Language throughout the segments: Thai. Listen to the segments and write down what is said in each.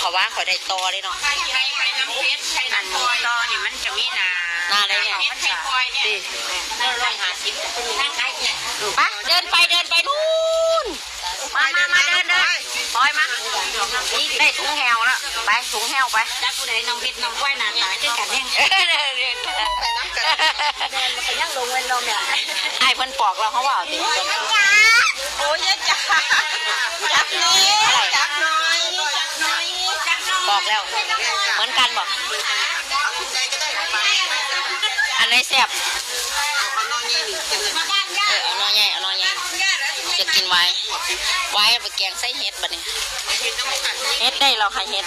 เพราะว่าเขาได้ตอเลยเนาะไข่ไข่ไข่น้ำเพชรไข่อันน้ำพลอยต่อนี่มันจะมีนาหน้าได้เนี่ยเพชรไข่พลอยเนี่ยดิเออร้อยห้าสิบคุณนั่งไข่เนี่ยไปเดินไปเดินไปนู่น มามามาเดินเดินปล่อยมาได้ถุงแหวแล้วไปถุงแหวไปถ้าผู้ใดน้องเพชรน้องพลอยหน้าตาคือกันแห้งไปน้ำกันเดินไปยังลงเงินลงเนี่ยไอ้เพิ่นปอกเราเขาว่าดิโอ้ยจ้าจับนี้ บน้อยบอกแล้ว เหมือนกันบอกอันไหนแซ่บมาบ้านย่าเออเอาน้อยใหญ่เอาน้อยใหญ่จะกินไว้ ไว้เอาไปแกงใส่เห็ดบัดนี้เห็ดได้เราค่ะเห็ด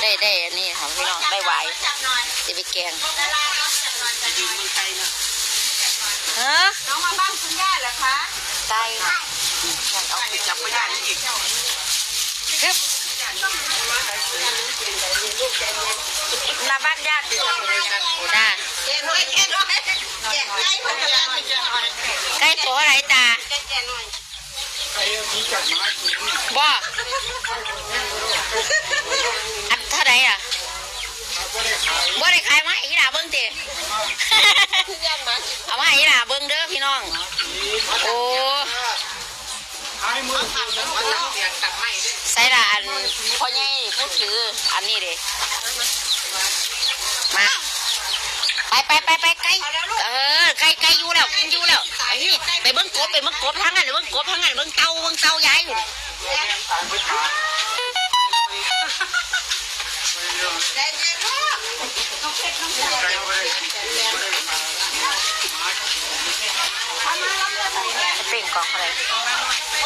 ได้ได้อันนี้ค่ะพี่น้องได้ไว้จับหน่อยจะไปแกงดาราจับหน่อยจับหน่อยฮะน้องมาบ้านคุณย่าเหรอคะ ไก่จับไม่ได้อีกฮึบมาบ้านญาติจ้าเจ๊น้อยเจ๊น้อยแกะไก่พันธุ์อะไรเจ๊น้อยไก่อะไรตาบ่อันเท่าไหร่อะบ่ได้ขายมาอีหล่าเบิ่งติย่านมาเอามาอีหล่าเบิ่งเด้อพี่น้อง โอ้ ใส่ละอันพ่อใหญ่ผู้ถืออันนี้เด้มาไปไปไปไปไก่เออไก่ไก่อยู่แล้วอยู่แล้วไอ้นี่ไปเบิ่งกบไปเบิ่งกบทั้งนั้นเบิ่งกบทั้งนั้นเบิ่งเต่าเบิ่งเต่าย้ายอยู่นี่แดงแดงพ่อน้องเพชรน้องเพชรเปล่งกล่องอะไร บ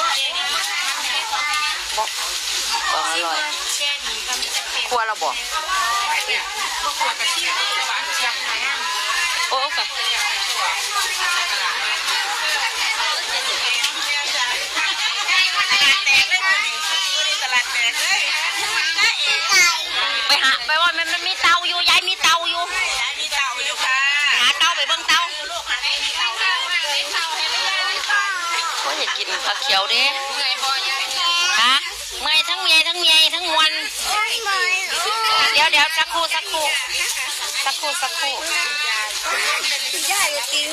อกกล่องอร่อยแช่ดีก็มีแต่เค็มครัวเราบอกพวกขวดกระเทียมหวานเชียงไหนอะโอ้ไปไก่ตลาดแตกเลยนี่ตลาดแตกเลยไก่เอ๋ไก่ไปหาไปว่ามันมันมีเตาอยู่ยายมีเตาอยู่มีเต่าอยู่ค่ะหาเตาไปเบิ่งเตาลูกหา อ้ยอยากกินผักเขียวเด้เมื่อยพอยายฮะเมื่อยทั้งเมียทั้งเมียทั้งมวนเดี๋ยวเดี๋ยวสักครู่สักครู่สักครู่สักครู่ย่าอย่ากิน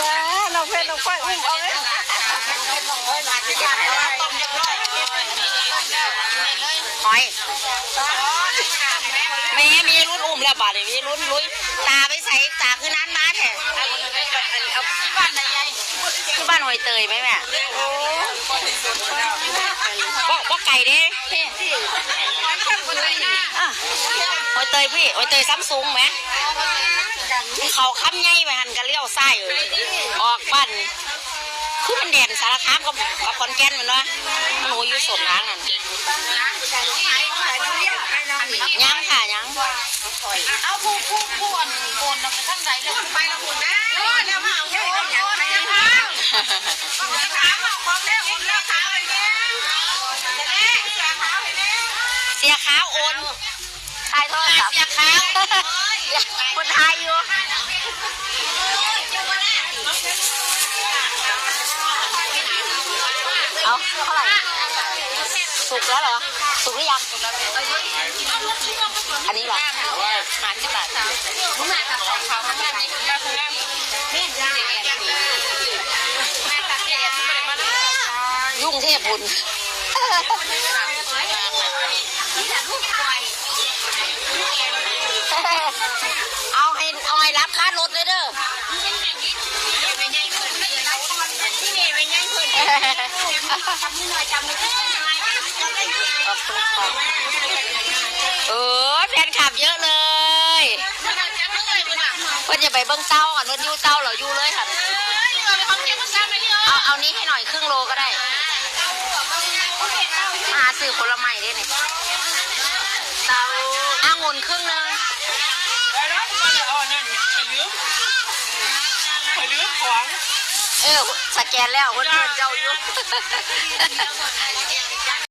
จ้าน้องเพชรน้องฝ้ายอุ้มเอาเลยน้องเพชรน้องฝ้ายมาที่บ้านเราต้มเรียบร้อยหอยแม่มีรุ่นอุ้มแล้วบาดนี้มีรุ่นลุยตาไปใส่ตาคือนั้ ยเตยไหมแม่บ่บ่ไก่เด้พี่มันช่างคนเลยนะอะหอยเตยพี่หอยเตยซัมซุงไหมเขาค้ำไงไปหันกันเลี้ยวซ้ายเออออกบ้านคือมันแดนสารคามกับกับคอนแก่นแมันวะมันหนูอยู่สวนทางนั่นยังค่ะยังเอาผู้ผู้ผู้อันโอนเราไปทั้งใจเลยไปละคุณน เอาความแล้วอุ่นแล้วขาไปเนี่ยแน่ขาไปเนี่ยเสียขาวโอนถ่ายโทรศัพท์เสียขาวคนไทยอยู่เอาเท่าไหร่สุกแล้วเหรอ สุกหรือยัง อันนี้เหรอมาที่บ้าน ยุ่งเทพบุญนี่แหละลูกควายเอาให้เอาให้รับค่ารถเลยเด้อไม่ใหญ่ขึ้นที่นี่ไม่ใหญ่ขึ้นทำมือหน่อยทำมือหน่อยทำได้ยังไงขอบคุณค่ะเออแฟนคลับเยอะเลยจะไม่เลยมึงอะเพื่อนจะไปเบิ้งเต้าอะรถยูเต้าเหรอยูเลยค่ะเราไปห้องเก็บภาษาไปที่เออเอาเอานี้ให้หน่อยครึ่งโลก็ได้มาหา ซื้อผลไม้ได้เนี่ยเตาอ่างุ่นครึ่งนึงแล้วก็เลยอ๋อนั่นไปลืมไปลืมของเออ สแกนแล้วคนเพื่อนเจ้าอยู่